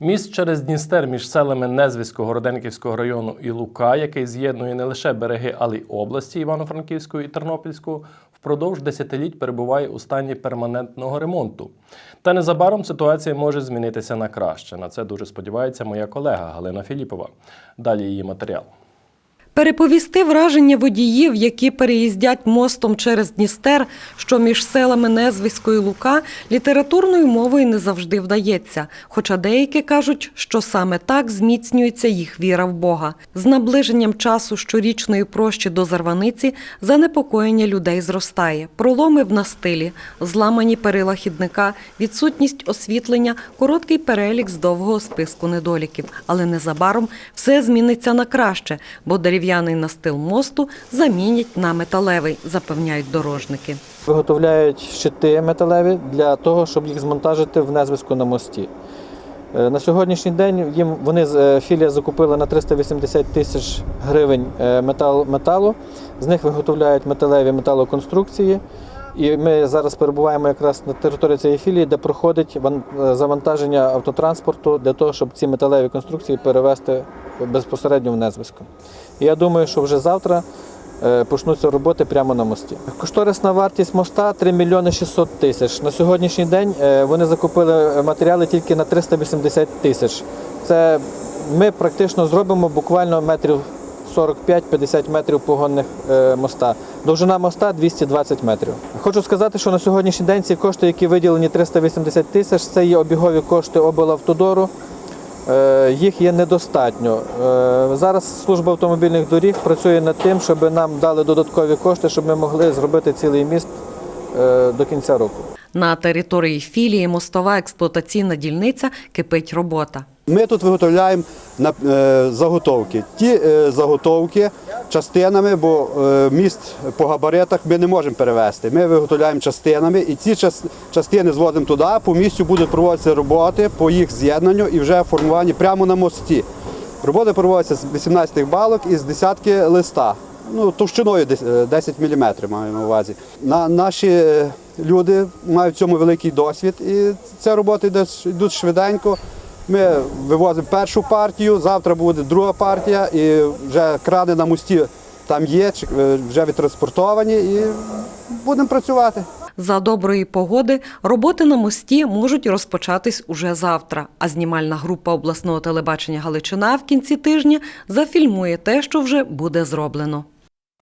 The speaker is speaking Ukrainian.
Міст через Дністер між селами Незвіського Роденківського району і Лука, який з'єднує не лише береги, але й області Івано-Франківської і Тернопільської, впродовж десятиліть перебуває у стані перманентного ремонту. Та незабаром ситуація може змінитися на краще. На це дуже сподівається моя колега Галина Філіпова. Далі її матеріал. Переповісти враження водіїв, які переїздять мостом через Дністер, що між селами Незвисько і Лука, літературною мовою не завжди вдається. Хоча деякі кажуть, що саме так зміцнюється їх віра в Бога. З наближенням часу щорічної прощі до Зарваниці занепокоєння людей зростає. Проломи в настилі, зламані перила хідника, відсутність освітлення, короткий перелік з довгого списку недоліків. Але незабаром все зміниться на краще, бо дерев'яний настил мосту замінять на металевий, запевняють дорожники. Виготовляють щити металеві для того, щоб їх змонтажити в незв'язку на мості. Е, На сьогоднішній день їм вони з- е, філія закупила на 380 тисяч гривень е, метал, металу. З них виготовляють металеві металоконструкції. І ми зараз перебуваємо якраз на території цієї філії, де проходить е, завантаження автотранспорту для того, щоб ці металеві конструкції перевести безпосередньо в незв'язку. І я думаю, що вже завтра е, почнуться роботи прямо на мості. Кошторисна вартість моста 3 мільйони 600 тисяч. На сьогоднішній день е, вони закупили матеріали тільки на 380 тисяч. Це ми практично зробимо буквально метрів 45-50 метрів погонних е, моста. Довжина моста 220 метрів. Хочу сказати, що на сьогоднішній день ці кошти, які виділені 380 тисяч, це є обігові кошти облавтодору. Е, Їх є недостатньо. Е, Зараз служба автомобільних доріг працює над тим, щоб нам дали додаткові кошти, щоб ми могли зробити цілий міст до кінця року. На території філії мостова експлуатаційна дільниця кипить робота. Ми тут виготовляємо на, е, заготовки. Ті е, заготовки частинами, бо е, міст по габаритах ми не можемо перевезти. Ми виготовляємо частинами і ці частини зводимо туди, по місцю будуть проводитися роботи по їх з'єднанню і вже формуванні прямо на мості. Роботи проводяться з 18 балок і з десятки листа. Ну, товщиною десь, е, 10 мм маю на увазі. На, наші е, люди мають в цьому великий досвід, і ця робота йде, йдуть швиденько. Ми вивозимо першу партію, завтра буде друга партія, і вже крани на мості там є, е, вже відтранспортовані, і будемо працювати. За доброї погоди роботи на мості можуть розпочатись уже завтра. А знімальна група обласного телебачення Галичина в кінці тижня зафільмує те, що вже буде зроблено.